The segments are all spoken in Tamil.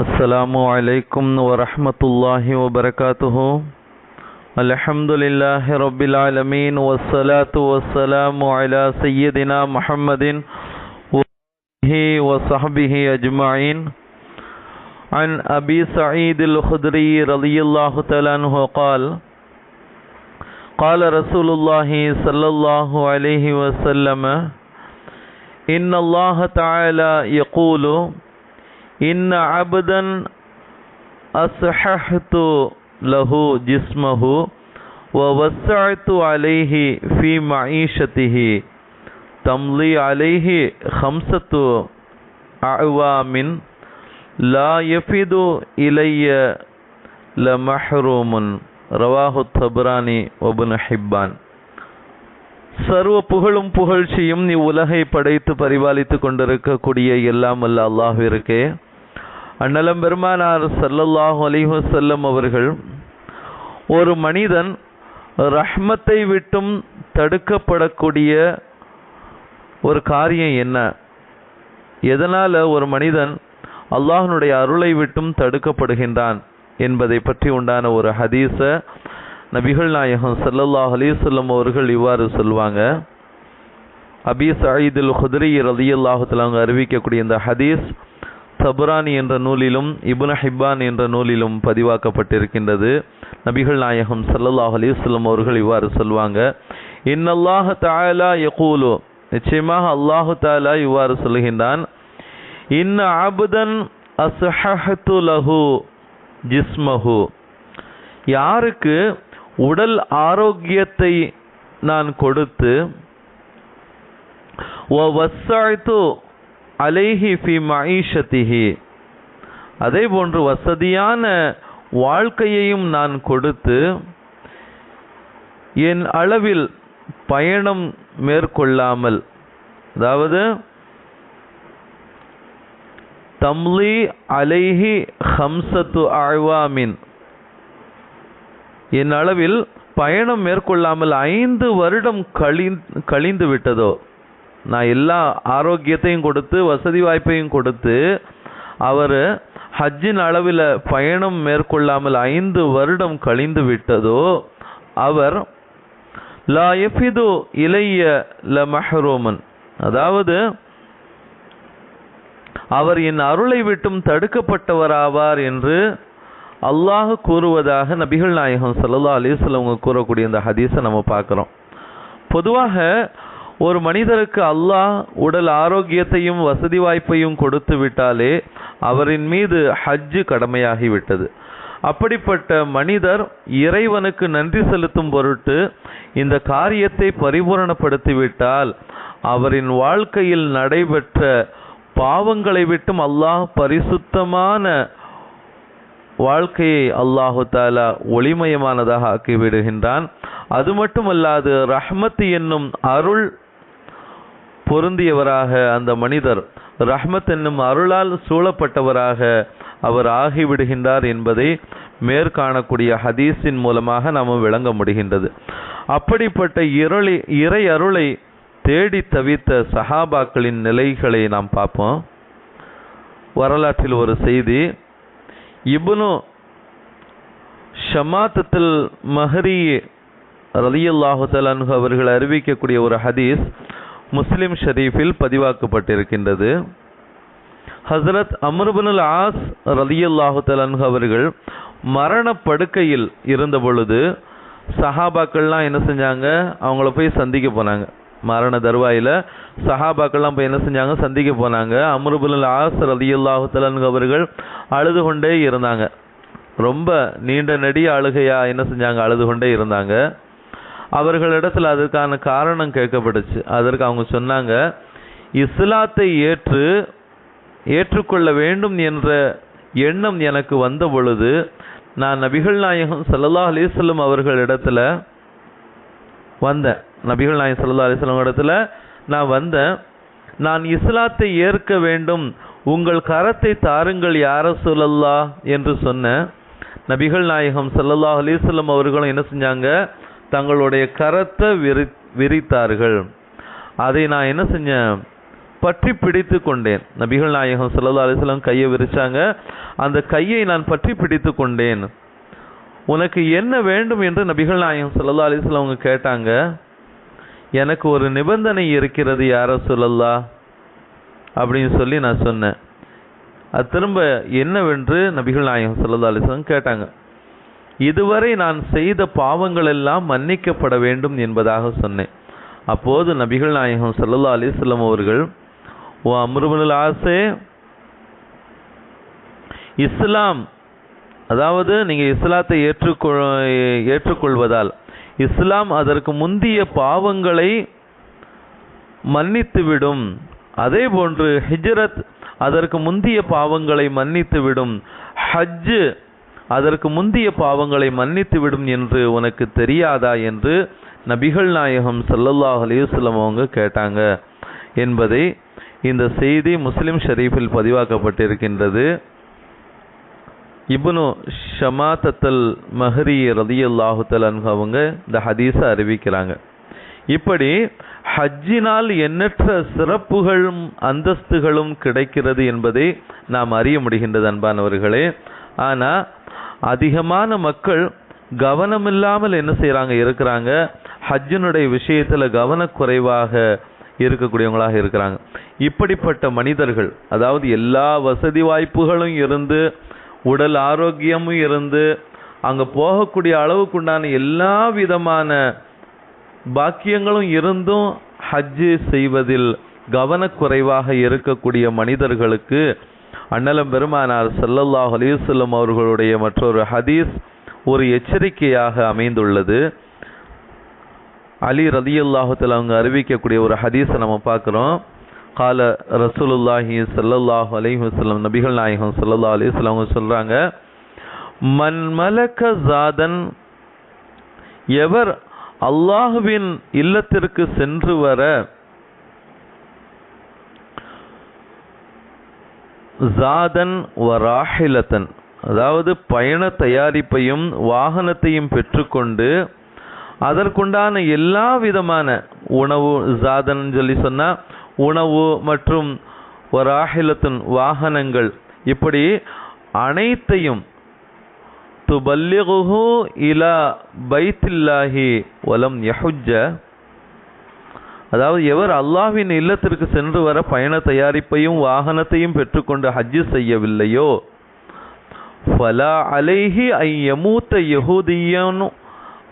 السلام عليكم ورحمة الله وبركاته. الحمد لله رب العالمين والصلاة والسلام على سيدنا محمد وصحبه أجمعين عن أبي سعيد الخدري رضي الله تعالى عنه قال قال رسول الله صلى الله عليه وسلم إن الله تعالى يقول إن عبدا أصححت له جسمه ووسعت عليه في معيشته تمضي عليه خمسة أعوام لا يفيد إلي لمحروم رواه الطبراني وابن حبان சர்வ புகழும் புகழ்ச்சியும் இவ்வுலகை படைத்து பரிபாலித்து கொண்டிருக்கக்கூடிய எல்லாம் அல்ல அல்லாஹிற்கே அண்ணலம் பெருமானார் சல்லல்லாஹு அலைஹி அவர்கள் ஒரு மனிதன் ரஹ்மத்தை விட்டும் தடுக்கப்படக்கூடிய ஒரு காரியம் என்ன? எதனால் ஒரு மனிதன் அல்லாஹனுடைய அருளை விட்டும் தடுக்கப்படுகின்றான் என்பதை பற்றி உண்டான ஒரு ஹதீஸ நபிகள் நாயகம் சல்லல்லாஹ் அலிசல்லம் அவர்கள் இவ்வாறு சொல்வாங்க. அபி சயீதுல் ஹுதிரி ரலியல்லாஹு அவங்க அறிவிக்கக்கூடிய இந்த ஹதீஸ் தபுரானி என்ற நூலிலும் இபுன ஹிப்பான் என்ற நூலிலும் பதிவாக்கப்பட்டிருக்கின்றது. நபிகள் நாயகம் சல்லல்லாஹ் அலைஹி அவர்கள் இவ்வாறு சொல்வாங்க இன்னல்லாஹ தாயலா யகூலு. நிச்சயமாக அல்லாஹு தாலா இவ்வாறு சொல்கின்றான் இன்ன அபுதன் அசஹத்து லஹு ஜிஸ்மஹு. யாருக்கு உடல் ஆரோக்கியத்தை நான் கொடுத்து வஸ்ஸஅத்து அலைஹி ஃபி மஈஷத்திஹி. அதே போன்று வசதியான வாழ்க்கையையும் நான் கொடுத்து என் அளவில் பயணம் மேற்கொள்ளாமல் அதாவது தம்லி அலைஹி ஹம்சத்து ஆழ்வாமின் என் அளவில் பயணம் மேற்கொள்ளாமல் ஐந்து வருடம் கழி கழிந்து விட்டதோ நான் எல்லா ஆரோக்கியத்தையும் கொடுத்து வசதி வாய்ப்பையும் கொடுத்து அவர் ஹஜ்ஜின் அளவில் பயணம் மேற்கொள்ளாமல் ஐந்து வருடம் கழிந்து விட்டதோ அவர் லா எஃபிது இளைய ல மஹரோமன் அதாவது அவர் என் அருளை விட்டும் தடுக்கப்பட்டவராவார் என்று அல்லாஹ் கூறுவதாக நபிகள் நாயகம் சல்லா அலிஸ்லவங்க கூறக்கூடிய இந்த ஹதீஸை நம்ம பார்க்குறோம். பொதுவாக ஒரு மனிதருக்கு அல்லாஹ் உடல் ஆரோக்கியத்தையும் வசதி வாய்ப்பையும் கொடுத்து விட்டாலே அவரின் மீது ஹஜ்ஜு கடமையாகிவிட்டது. அப்படிப்பட்ட மனிதர் இறைவனுக்கு நன்றி செலுத்தும் பொருட்டு இந்த காரியத்தை பரிபூரணப்படுத்திவிட்டால் அவரின் வாழ்க்கையில் நடைபெற்ற பாவங்களை விட்டும் அல்லாஹ் பரிசுத்தமான வாழ்க்கையை அல்லாஹு தாலா ஒளிமயமானதாக ஆக்கி விடுகின்றான் அது மட்டுமல்லாது ரஹ்மத் என்னும் அருள் பொருந்தியவராக அந்த மனிதர் ரஹ்மத் என்னும் அருளால் சூழப்பட்டவராக அவர் ஆகிவிடுகின்றார் என்பதை மேற்காணக்கூடிய ஹதீஸின் மூலமாக நாம் விளங்க முடிகின்றது. அப்படிப்பட்ட இருளை இறை அருளை தேடி தவித்த சஹாபாக்களின் நிலைகளை நாம் பார்ப்போம். வரலாற்றில் ஒரு செய்தி இப்னு ஷமாத்தத்தில் மஹரி ரலியல்லாஹு தலான்ஹு அவர்கள் அறிவிக்கக்கூடிய ஒரு ஹதீஸ் முஸ்லிம் ஷரீஃபில் பதிவாக்கப்பட்டிருக்கின்றது. ஹசரத் அமர்பனுல் ஆஸ் ரலியுல்லாஹு தலான்ஹு அவர்கள் மரண படுக்கையில் இருந்த பொழுது சஹாபாக்கள்லாம் என்ன செஞ்சாங்க? அவங்கள போய் சந்திக்க போனாங்க. மரண தருவாயில் சஹாபாக்கள்லாம் போய் என்ன செஞ்சாங்க? சந்திக்க போனாங்க. அமருபுல் ஆஸ் ரலியுல்லாஹு தலான்ஹு அவர்கள் அழுது கொண்டே இருந்தாங்க. ரொம்ப நீண்ட நெடிய அழுகையாக என்ன செஞ்சாங்க? அழுது கொண்டே இருந்தாங்க. அவர்களிடத்தில் அதற்கான காரணம் கேட்கப்பட்டுச்சு. அதற்கு அவங்க சொன்னாங்க இஸ்லாத்தை ஏற்று ஏற்றுக்கொள்ள வேண்டும் என்ற எண்ணம் எனக்கு வந்த பொழுது நான் நபிகள் நாயகம் சல்லா அலிஸ்லம் அவர்களிடத்துல வந்தேன். நபிகள் நாயகம் சல்லா அலிஸ்லம் இடத்துல நான் வந்தேன். நான் இஸ்லாத்தை ஏற்க வேண்டும். உங்கள் கரத்தை தாருங்கள் யார சொல்லல்லா என்று சொன்னேன். நபிகள் நாயகம் சல்லல்லா அலிஸ்லம் அவர்களும் என்ன செஞ்சாங்க தங்களுடைய கரத்தை விரி விரித்தார்கள். அதை நான் என்ன செஞ்சேன்? பற்றி பிடித்து கொண்டேன். நபிகள் நாயகம் ஸல்லல்லாஹு அலிஸ்லாம் கையை விரிச்சாங்க. அந்த கையை நான் பற்றி பிடித்து கொண்டேன். உனக்கு என்ன வேண்டும் என்று நபிகள் நாயகம் ஸல்லல்லாஹு அலிஸ்லாம் அவங்க கேட்டாங்க. எனக்கு ஒரு நிபந்தனை இருக்கிறது யார சொல்லல்லா அப்படின்னு சொல்லி நான் சொன்னேன். அது திரும்ப என்னவென்று நபிகள் நாயகம் ஸல்லல்லாஹு அலிஸ்லாம் கேட்டாங்க. இதுவரை நான் செய்த பாவங்களெல்லாம் மன்னிக்கப்பட வேண்டும் என்பதாக சொன்னேன். அப்போது நபிகள் நாயகம் ஸல்லல்லாஹு அலைஹி அவர்கள் ஓ அம்ருபுல் ஆசே இஸ்லாம் அதாவது நீங்கள் இஸ்லாத்தை ஏற்றுக்கொள் ஏற்றுக்கொள்வதால் இஸ்லாம் அதற்கு முந்திய பாவங்களை மன்னித்துவிடும். அதே போன்று ஹிஜ்ரத் அதற்கு முந்திய பாவங்களை மன்னித்துவிடும். ஹஜ்ஜு அதற்கு முந்திய பாவங்களை மன்னித்துவிடும் என்று உனக்கு தெரியாதா என்று நபிகள் நாயகம் சல்லல்லாஹ் அலைஹி அவங்க கேட்டாங்க. என்பதை இந்த செய்தி முஸ்லிம் ஷரீஃபில் பதிவாக்கப்பட்டிருக்கின்றது. இப்னு ஷமாத்தத்தல் மஹரி ரதியல்லாஹு தலன்ஹு அவங்க இந்த ஹதீஸை அறிவிக்கிறாங்க. இப்படி ஹஜ்ஜினால் எண்ணற்ற சிறப்புகளும் அந்தஸ்துகளும் கிடைக்கிறது என்பதை நாம் அறிய முடிகின்றது அன்பானவர்களே. ஆனால் அதிகமான மக்கள் கவனம் இல்லாமல் என்ன செய்கிறாங்க இருக்கிறாங்க. ஹஜ்ஜினுடைய விஷயத்தில் கவனக்குறைவாக இருக்கக்கூடியவங்களாக இருக்கிறாங்க. இப்படிப்பட்ட மனிதர்கள் அதாவது எல்லா வசதி வாய்ப்புகளும் இருந்து உடல் ஆரோக்கியமும் இருந்து அங்கே போகக்கூடிய அளவுக்குண்டான எல்லா விதமான பாக்கியங்களும் இருந்தும் ஹஜ்ஜு செய்வதில் கவனக்குறைவாக இருக்கக்கூடிய மனிதர்களுக்கு அண்ணலம் பெருமானார் ஸல்லல்லாஹு அலிசல்லம் அவர்களுடைய மற்றொரு ஹதீஸ் ஒரு எச்சரிக்கையாக அமைந்துள்ளது. அலி ரலியல்லாஹு அவங்க அறிவிக்கக்கூடிய ஒரு ஹதீஸை நம்ம பார்க்குறோம். கால ரசூலுல்லாஹி ஸல்லல்லாஹு அலைஹி வஸல்லம் நபிகள் நாயகம் சல்லல்லா அலிஸ்லாம் அவங்க சொல்கிறாங்க மன் மலக்க ஜாதன் எவர் அல்லாஹுவின் இல்லத்திற்கு சென்று வர ஜாதன் வராஹிலத்தன். அதாவது பயண தயாரிப்பையும் வாகனத்தையும் பெற்றுக்கொண்டு அதற்குண்டான எல்லா விதமான உணவு ஜாதன் சொல்லி சொன்னால் உணவு மற்றும் வராஹிலத்தின் வாகனங்கள். இப்படி அனைத்தையும் துபல்லிகுஹு இலா பைத்தில்லாஹி வலம் யஹுஜ்ஜ அதாவது எவர் அல்லாஹ்வின் இல்லத்திற்கு சென்று வர பயண தயாரிப்பையும் வாகனத்தையும் பெற்றுக்கொண்டு ஹஜ்ஜு செய்யவில்லையோ? ஃபலா அலைஹி ஐ யமூத்த யஹூதியன்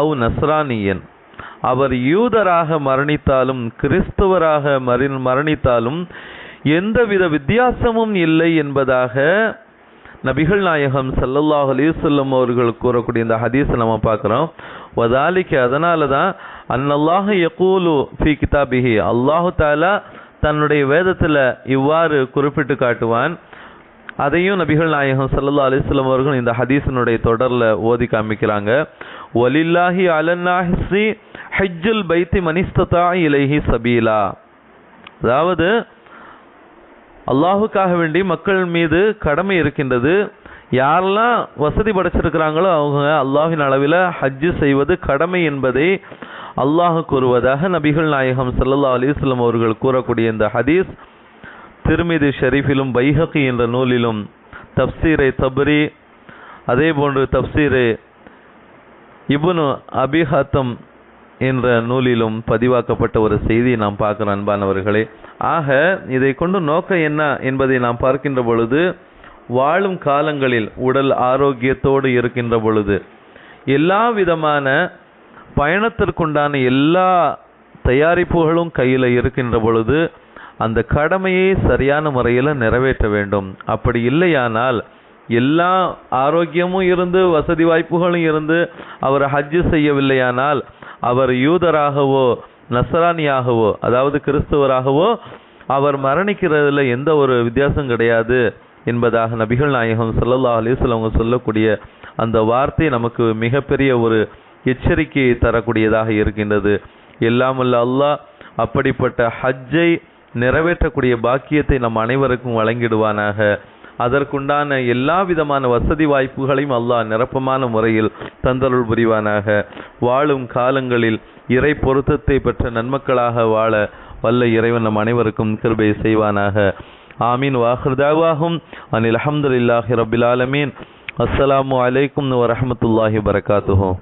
அவு நஸ்ரானியன். அவர் யூதராக மரணித்தாலும் கிறிஸ்துவராக மரி மரணித்தாலும் எந்தவித வித்தியாசமும் இல்லை என்பதாக நபிகள் நாயகம் சல்லல்லாஹ் அலிசல்லம் அவர்கள் கூறக்கூடிய இந்த ஹதீஸை நம்ம பார்க்குறோம். வதாலிக்கு அதனால தான் அன்னல்லாஹ் யகூலு ஃபி கிதாபிஹி. அல்லாஹு தாலா தன்னுடைய வேதத்தில் இவ்வாறு குறிப்பிட்டு காட்டுவான். அதையும் நபிகள் நாயகம் ஸல்லல்லாஹு அலிஸ்லம் அவர்கள் இந்த ஹதீஸனுடைய தொடர்ல ஓதி காமிக்கிறாங்க. ஒலில்லாஹி அலன்னாஹி ஹஜ்ஜுல் பைத்தி மனிஸ்ததா இலைஹி சபீலா. அதாவது அல்லாஹுக்காக வேண்டி மக்கள் மீது கடமை இருக்கின்றது. யாரெல்லாம் வசதி படைச்சிருக்கிறாங்களோ அவங்க அல்லாஹின் அளவில் ஹஜ்ஜு செய்வது கடமை என்பதை அல்லாஹ் கூறுவதாக நபிகள் நாயகம் சல்லா அலிஸ்லம் அவர்கள் கூறக்கூடிய இந்த ஹதீஸ் திருமிதி ஷெரீஃபிலும் பைஹகி என்ற நூலிலும் தப்சீரை தப்ரி அதே போன்று தப்சீரை இபுனு அபிஹாத்தம் என்ற நூலிலும் பதிவாக்கப்பட்ட ஒரு செய்தியை நாம் பார்க்கிறோம் அன்பானவர்களே. ஆக இதை கொண்டு நோக்கம் என்ன என்பதை நாம் பார்க்கின்ற பொழுது வாழும் காலங்களில் உடல் ஆரோக்கியத்தோடு இருக்கின்ற பொழுது எல்லா விதமான பயணத்திற்குண்டான எல்லா தயாரிப்புகளும் கையில் இருக்கின்ற பொழுது அந்த கடமையை சரியான முறையில் நிறைவேற்ற வேண்டும். அப்படி இல்லையானால் எல்லா ஆரோக்கியமும் இருந்து வசதி வாய்ப்புகளும் இருந்து அவர் ஹஜ்ஜு செய்யவில்லையானால் அவர் யூதராகவோ நசரானியாகவோ அதாவது கிறிஸ்துவராகவோ அவர் மரணிக்கிறதுல எந்த ஒரு வித்தியாசம் கிடையாது என்பதாக நபிகள் நாயகம் சல்லல்லா அலைஹி சொல்லக்கூடிய அந்த வார்த்தை நமக்கு மிகப்பெரிய ஒரு எச்சரிக்கையை தரக்கூடியதாக இருக்கின்றது. எல்லாமல்ல அல்லாஹ் அப்படிப்பட்ட ஹஜ்ஜை நிறைவேற்றக்கூடிய பாக்கியத்தை நம் அனைவருக்கும் வழங்கிடுவானாக. அதற்குண்டான எல்லா விதமான வசதி வாய்ப்புகளையும் அல்லாஹ் நிரப்பமான முறையில் தந்தருள் புரிவானாக. வாழும் காலங்களில் இறை பொருத்தத்தை பெற்ற நன்மக்களாக வாழ வல்ல இறைவன் நம் அனைவருக்கும் கிருபை செய்வானாக. ஆமீன். வாஹ்ருதாவாகும் அனில் அஹமதுல்லாஹி ரபில் ஆலமீன். அஸ்ஸலாமு அலைக்கும் வரஹமத்துல்லாஹி வரகாத்துஹோ